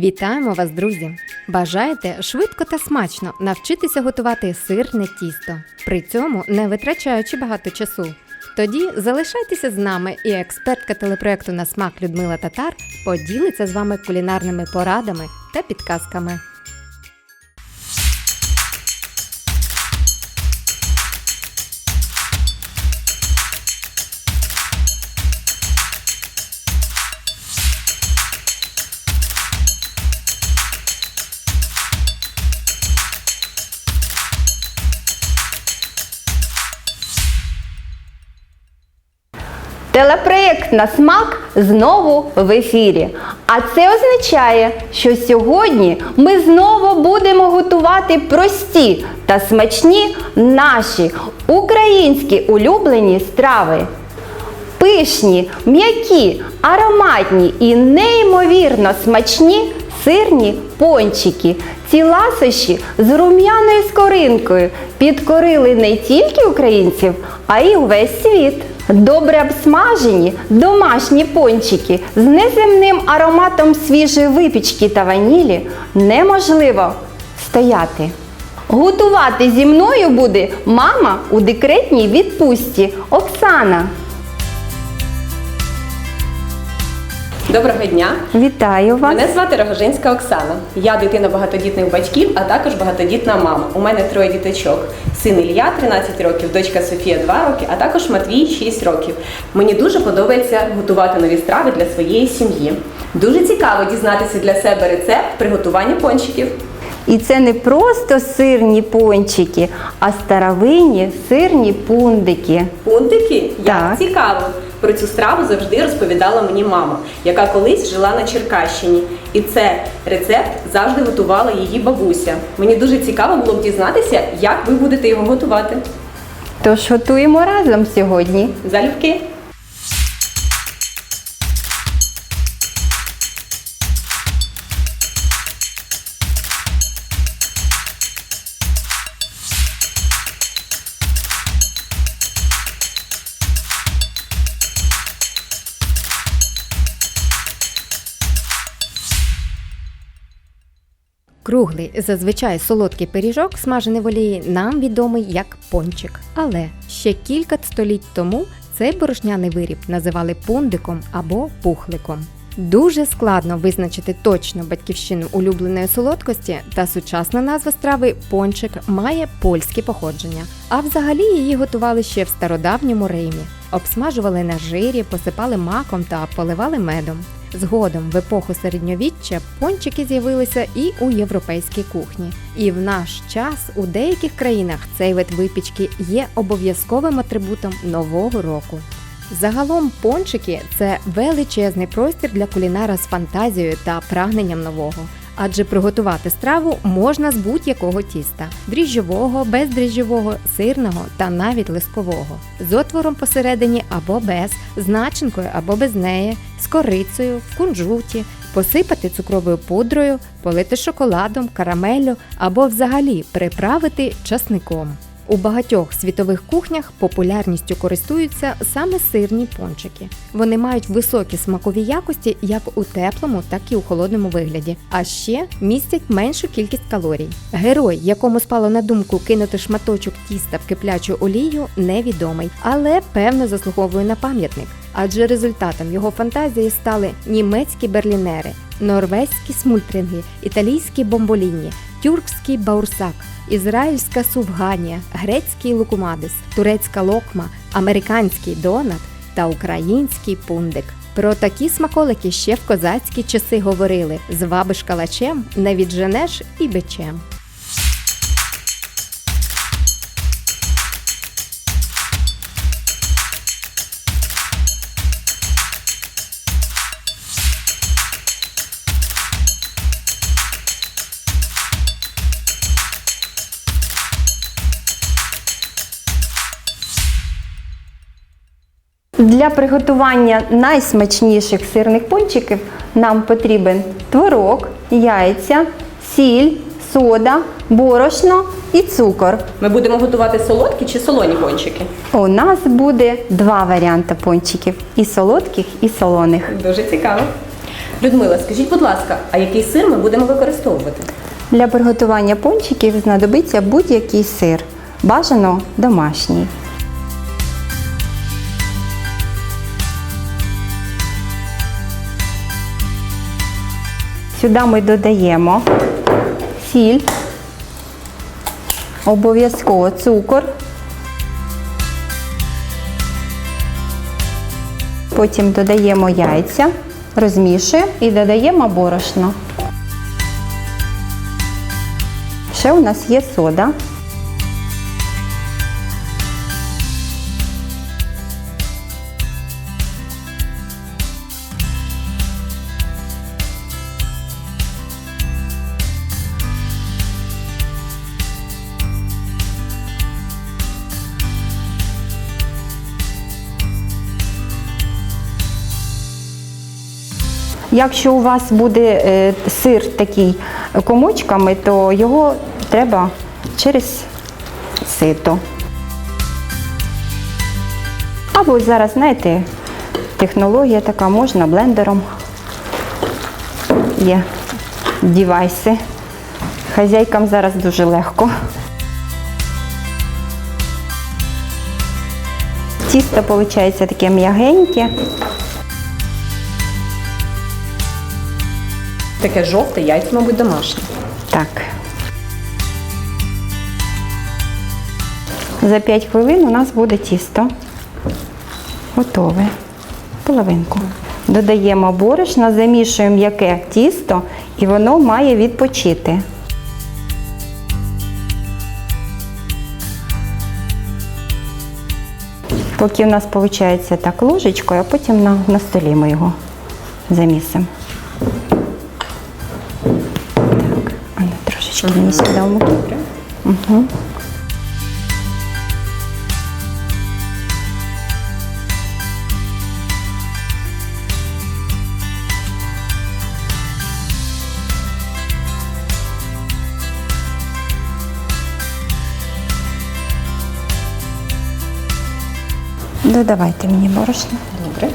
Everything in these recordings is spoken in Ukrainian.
Вітаємо вас, друзі! Бажаєте швидко та смачно навчитися готувати сирне тісто, при цьому не витрачаючи багато часу. Тоді залишайтеся з нами, і експертка телепроекту на смак Людмила Татар поділиться з вами кулінарними порадами та підказками. Телепроєкт на смак знову в ефірі. А це означає, що сьогодні ми знову будемо готувати прості та смачні наші українські улюблені страви. Пишні, м'які, ароматні і неймовірно смачні сирні пончики. Ці ласощі з рум'яною скоринкою підкорили не тільки українців, а й увесь світ. Добре обсмажені домашні пончики з неземним ароматом свіжої випічки та ванілі неможливо стояти. Готувати зі мною буде мама у декретній відпустці Оксана. Доброго дня! Вітаю вас. Мене звати Рогожинська Оксана. Я дитина багатодітних батьків, а також багатодітна мама. У мене троє діточок. Син Ілля 13 років, дочка Софія 2 роки, а також Матвій 6 років. Мені дуже подобається готувати нові страви для своєї сім'ї. Дуже цікаво дізнатися для себе рецепт приготування пончиків. І це не просто сирні пончики, а старовинні сирні пундики. Пунтики? Як Так. цікаво! Про цю страву завжди розповідала мені мама, яка колись жила на Черкащині. І це рецепт завжди готувала її бабуся. Мені дуже цікаво було б дізнатися, як ви будете його готувати. Тож готуємо разом сьогодні. Залюбки. Круглий, зазвичай солодкий пиріжок, смажений в олії, нам відомий як пончик. Але ще кілька століть тому цей борошняний виріб називали пундиком або пухликом. Дуже складно визначити точну батьківщину улюбленої солодкості, та сучасна назва страви пончик має польське походження. А взагалі її готували ще в стародавньому Римі. Обсмажували на жирі, посипали маком та поливали медом. Згодом в епоху середньовіччя пончики з'явилися і у європейській кухні. І в наш час у деяких країнах цей вид випічки є обов'язковим атрибутом нового року. Загалом пончики це величезний простір для кулінара з фантазією та прагненням нового. Адже приготувати страву можна з будь-якого тіста дріжджового, бездріжджового, сирного та навіть лискового, з отвором посередині або без, з начинкою або без неї, з корицею, в кунжуті, посипати цукровою пудрою, полити шоколадом, карамеллю або взагалі приправити часником. У багатьох світових кухнях популярністю користуються саме сирні пончики. Вони мають високі смакові якості як у теплому, так і у холодному вигляді, а ще містять меншу кількість калорій. Герой, якому спало на думку кинути шматочок тіста в киплячу олію, невідомий, але певно заслуговує на пам'ятник. Адже результатом його фантазії стали німецькі берлінери, норвезькі смультринги, італійські бомболіні, тюркський баурсак, ізраїльська сувганія, грецький лукумадис, турецька локма, американський донат та український пундик. Про такі смаколики ще в козацькі часи говорили: звабиш калачем, не відженеш і бичем. Для приготування найсмачніших сирних пончиків нам потрібен творог, яйця, сіль, сода, борошно і цукор. Ми будемо готувати солодкі чи солоні пончики. У нас буде два варіанти пончиків: і солодких, і солоних. Дуже цікаво. Людмила, скажіть, будь ласка, а який сир ми будемо використовувати? Для приготування пончиків знадобиться будь-який сир. Бажано домашній. Сюди ми додаємо сіль, обов'язково цукор. Потім додаємо яйця, розмішуємо і додаємо борошно. Ще у нас є сода. Якщо у вас буде е, сир такий комочками, то його треба через сито. Або зараз, знаєте, технологія така, можна блендером. Є дівайси. Хазяйкам зараз дуже легко. Тісто виходить таке м'ягеньке. Таке жовте, яйця, мабуть, домашнє. Так. За 5 хвилин у нас буде тісто. Готове. Половинку. Додаємо борошно, замішуємо м'яке тісто і воно має відпочити. Поки у нас виходить так ложечкою, а потім на, на столі ми його замісимо. Трошечки мені сюди в муки. Угу. Додавайте мені борошно. Добре.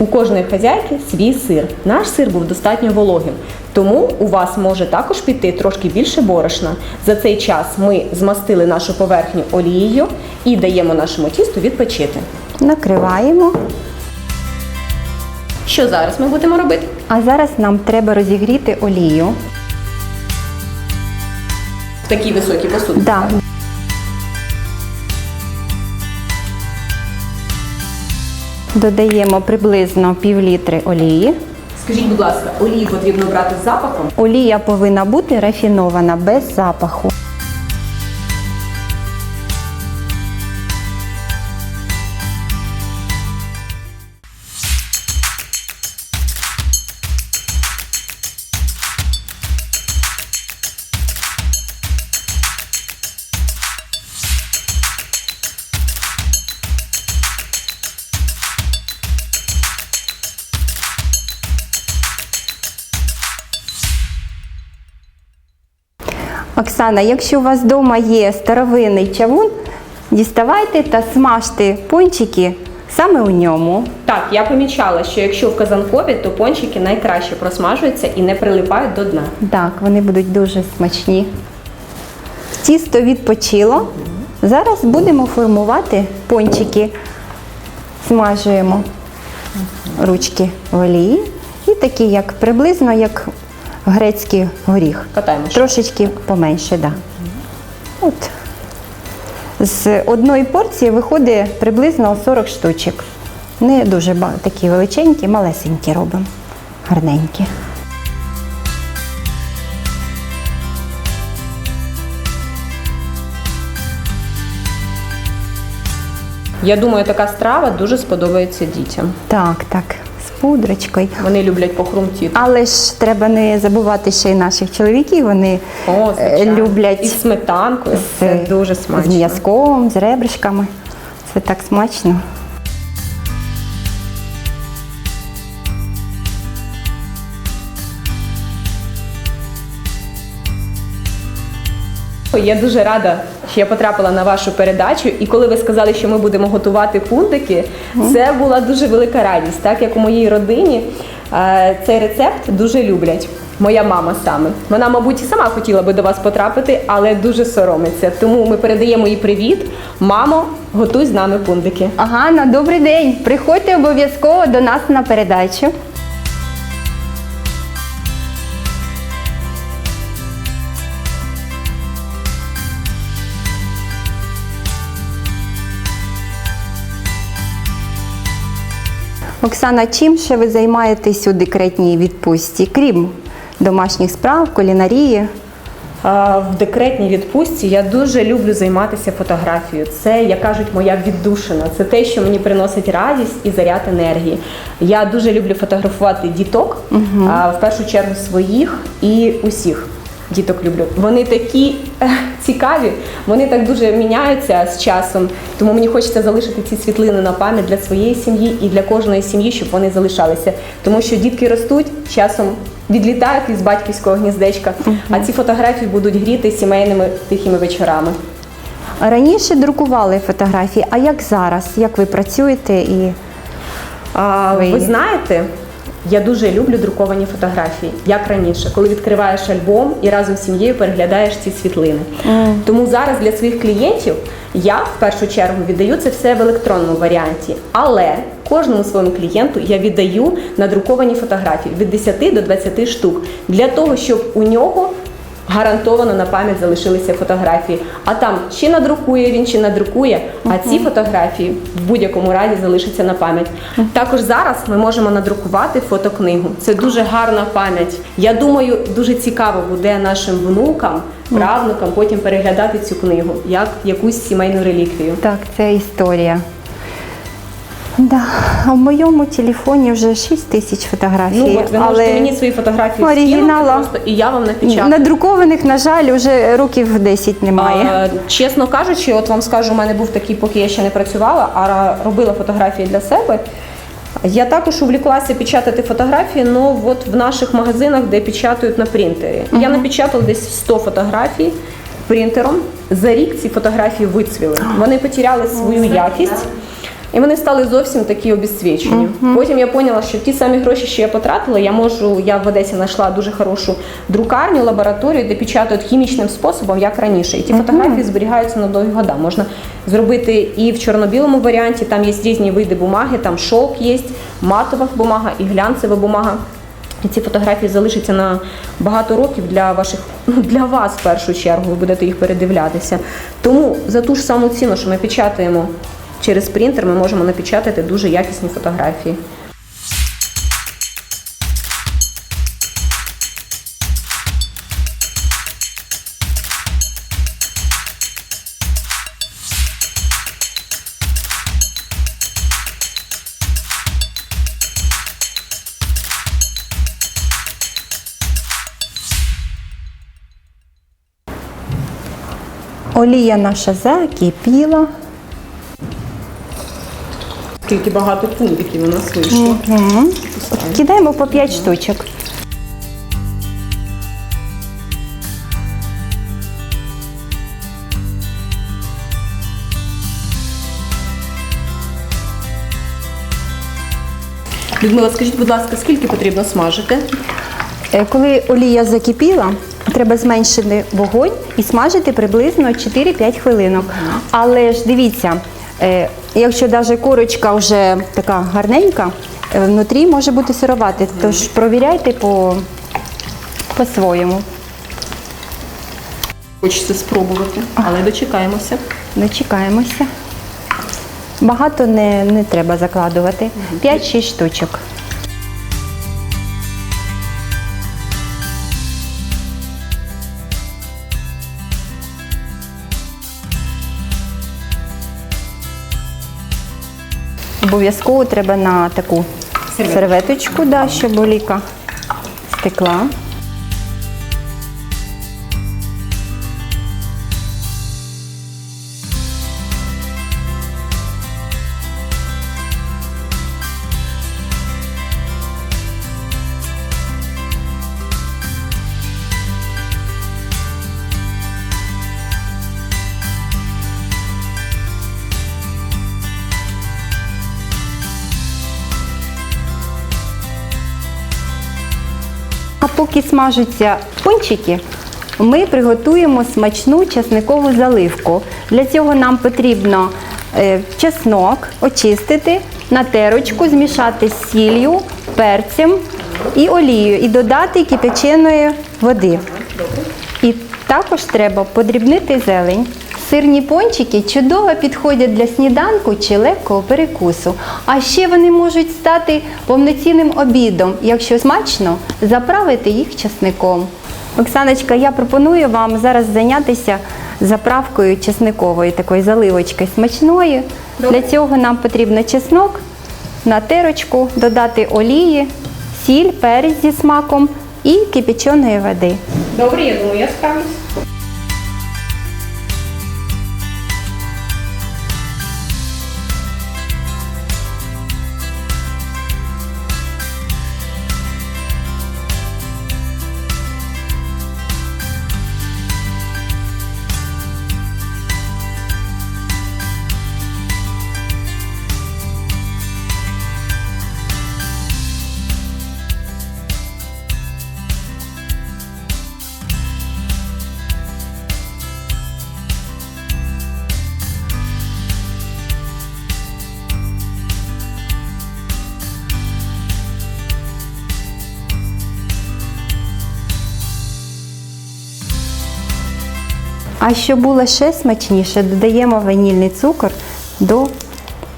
У кожної хазяйки свій сир. Наш сир був достатньо вологим, тому у вас може також піти трошки більше борошна. За цей час ми змастили нашу поверхню олією і даємо нашому тісту відпочити. Накриваємо. Що зараз ми будемо робити? А зараз нам треба розігріти олію. В такій високій посуді. Да. Додаємо приблизно пів літри олії. Скажіть, будь ласка, олію потрібно брати з запахом? Олія повинна бути рафінована без запаху. Оксана, якщо у вас вдома є старовинний чавун, діставайте та смажте пончики саме у ньому. Так, я помічала, що якщо в казанкові, то пончики найкраще просмажуються і не прилипають до дна. Так, вони будуть дуже смачні. Тісто відпочило. Зараз будемо формувати пончики. Смажуємо ручки в олії. І такі, як приблизно як грецький горіх. Катаємо. Трошечки поменше, так. Да. От. З одної порції виходить приблизно 40 штучок. Не дуже такі величенькі, малесенькі робимо. Гарненькі. Я думаю, така страва дуже сподобається дітям. Так, так, пудрочкою. Вони люблять похрумтіти. Але ж треба не забувати ще й наших чоловіків. Вони О, е, звичайно. люблять із сметанкою. Це дуже з м'язком, з ребришками. Це так смачно. Я дуже рада, що я потрапила на вашу передачу. І коли ви сказали, що ми будемо готувати пундики, це була дуже велика радість, так як у моїй родині е, цей рецепт дуже люблять. Моя мама саме. Вона, мабуть, сама хотіла би до вас потрапити, але дуже соромиться. Тому ми передаємо їй привіт. Мамо, готуй з нами пундики. Ага, на добрий день. Приходьте обов'язково до нас на передачу. Оксана, чим ще ви займаєтесь у декретній відпустці, крім домашніх справ, кулінарії? В декретній відпустці я дуже люблю займатися фотографією. Це, як кажуть, моя віддушина. Це те, що мені приносить радість і заряд енергії. Я дуже люблю фотографувати діток, а, в першу чергу своїх і усіх. Діток люблю. Вони такі цікаві, вони так дуже міняються з часом. Тому мені хочеться залишити ці світлини на пам'ять для своєї сім'ї і для кожної сім'ї, щоб вони залишалися. Тому що дітки ростуть, часом відлітають із батьківського гніздечка, а ці фотографії будуть гріти сімейними тихими вечорами. Раніше друкували фотографії, а як зараз? Як ви працюєте і А, Ви- ви знаєте, я дуже люблю друковані фотографії, як раніше, коли відкриваєш альбом і разом з сім'єю переглядаєш ці світлини. Тому зараз для своїх клієнтів я в першу чергу віддаю це все в електронному варіанті, але кожному своєму клієнту я віддаю надруковані фотографії від 10 до 20 штук. Для того, щоб у нього гарантовано на пам'ять залишилися фотографії. А там чи надрукує він, чи надрукує, а ці фотографії в будь-якому разі залишаться на пам'ять. Також зараз ми можемо надрукувати фотокнигу. Це дуже гарна пам'ять. Я думаю, дуже цікаво буде нашим внукам, правнукам потім переглядати цю книгу як якусь сімейну реліквію. так, це історія. Да. А в моєму телефоні вже 6 тисяч фотографій. Ну от ви можете мені свої фотографії оригінала скинути просто, і я вам напечатаю. надрукованих, на жаль, вже років 10 немає. А, чесно кажучи, от вам скажу, у мене був такий, поки я ще не працювала, а робила фотографії для себе. Я також увліклася печатати фотографії, ну от в наших магазинах, де печатають на принтері. Я напечатала десь 100 фотографій принтером. За рік ці фотографії вицвіли. Вони потеряли свою якість. І вони стали зовсім такі обезсвічені. Потім я поняла, що ті самі гроші, що я потратила, я можу. Я в Одесі знайшла дуже хорошу друкарню, лабораторію, де печатають хімічним способом, як раніше. І ті фотографії зберігаються на довгі года. Можна зробити і в чорно-білому варіанті. Там є різні види бумаги, там шовк є, матова бумага і глянцева бумага. І ці фотографії залишаться на багато років для ваших, ну для вас в першу чергу, ви будете їх передивлятися. Тому за ту ж саму ціну, що ми печатаємо через принтер, ми можемо напечатати дуже якісні фотографії. Олія наша закипіла. Скільки багато пунктиків у нас вийшло. Мгм. Кидаємо по 5 штучок. Людмила, скажіть, будь ласка, скільки потрібно смажити? Е, Коли олія закипіла, треба зменшити вогонь і смажити приблизно 4-5 хвилинок. Але ж дивіться, е, якщо навіть корочка вже така гарненька, е, внутрі може бути сировати, тож провіряйте по, по-своєму. Хочеться спробувати, але дочекаємося. Дочекаємося. Багато не, не треба закладувати. 5-6 штучок. Обов'язково треба на таку Серветочку. да, щоб оліка стекла. Поки смажуться пончики, ми приготуємо смачну часникову заливку. Для цього нам потрібно е, чеснок очистити, на терочку змішати з сіллю, перцем і олією і додати кипяченої води. І також треба подрібнити зелень. Сирні пончики чудово підходять для сніданку чи легкого перекусу. А ще вони можуть стати повноцінним обідом, якщо смачно заправити їх чесником. Оксаночка, я пропоную вам зараз зайнятися заправкою чесникової такої заливочки смачної. Для цього нам потрібно чеснок на терочку, додати олії, сіль, перець зі смаком і кипяченої води. Добре, я думаю, я справлюсь. А щоб було ще смачніше, додаємо ванільний цукор до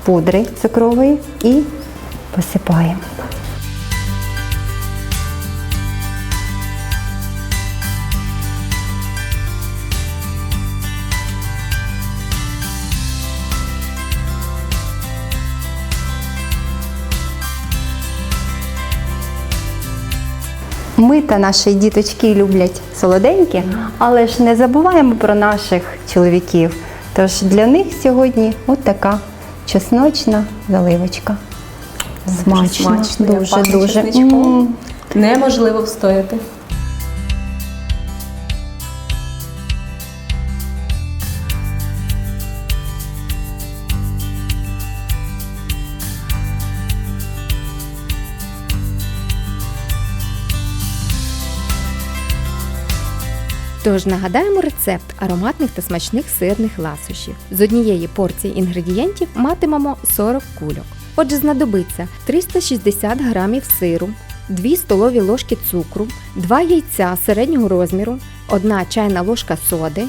пудри цукрової і посипаємо. Ми та наші діточки люблять солоденькі, але ж не забуваємо про наших чоловіків. Тож для них сьогодні от така чесночна заливочка. Смачно, дуже-дуже. Неможливо встояти. Тож нагадаємо рецепт ароматних та смачних сирних ласощів. З однієї порції інгредієнтів матимемо 40 кульок. Отже, знадобиться 360 грамів сиру, 2 столові ложки цукру, 2 яйця середнього розміру, 1 чайна ложка соди,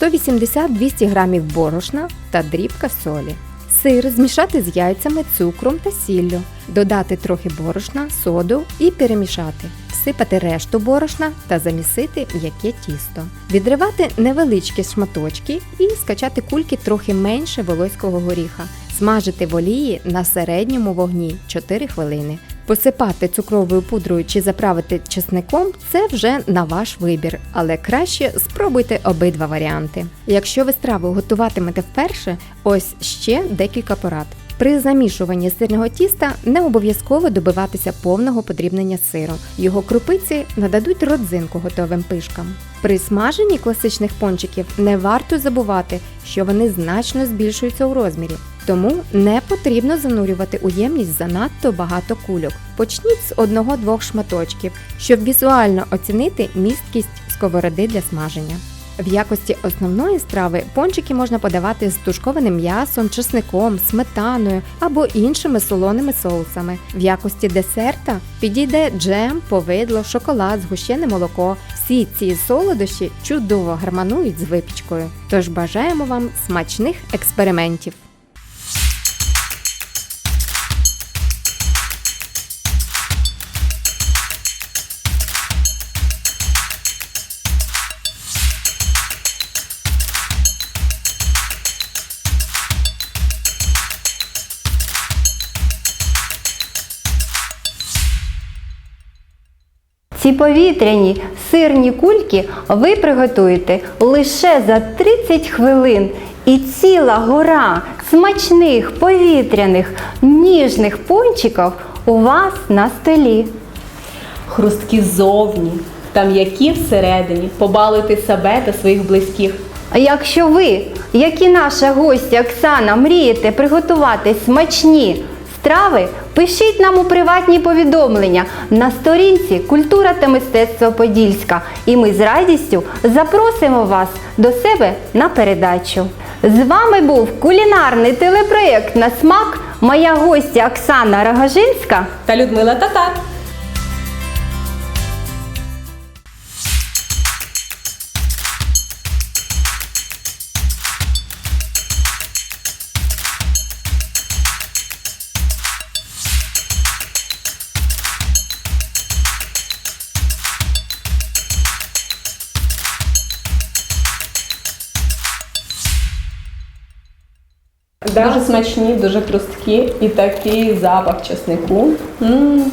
180-200 грамів борошна та дрібка солі. Сир змішати з яйцями, цукром та сіллю, додати трохи борошна, соду і перемішати. Всипати решту борошна та замісити м'яке тісто. Відривати невеличкі шматочки і скачати кульки трохи менше волоського горіха. Смажити в олії на середньому вогні 4 хвилини. Посипати цукровою пудрою чи заправити чесником це вже на ваш вибір, але краще спробуйте обидва варіанти. Якщо ви страву готуватимете вперше, ось ще декілька порад. При замішуванні сирного тіста не обов'язково добиватися повного подрібнення сиру. Його крупиці нададуть родзинку готовим пишкам. При смаженні класичних пончиків не варто забувати, що вони значно збільшуються у розмірі. Тому не потрібно занурювати у ємність занадто багато кульок. Почніть з одного-двох шматочків, щоб візуально оцінити місткість сковороди для смаження. В якості основної страви пончики можна подавати з тушкованим м'ясом, чесником, сметаною або іншими солоними соусами. В якості десерта підійде джем, повидло, шоколад, згущене молоко. Всі ці солодощі чудово гармонують з випічкою. Тож бажаємо вам смачних експериментів! Ці повітряні сирні кульки ви приготуєте лише за 30 хвилин. І ціла гора смачних, повітряних, ніжних пончиків у вас на столі. Хрусткі ззовні та м'які всередині. Побалуйте себе та своїх близьких. А якщо ви, як і наша гостя Оксана, мрієте приготувати смачні страви, пишіть нам у приватні повідомлення на сторінці Культура та мистецтво Подільська. І ми з радістю запросимо вас до себе на передачу. З вами був кулінарний телепроєкт на смак. Моя гостя Оксана Рогожинська. Та Людмила Татар. Дуже смачні, дуже хрусткі і такий запах чеснику. М.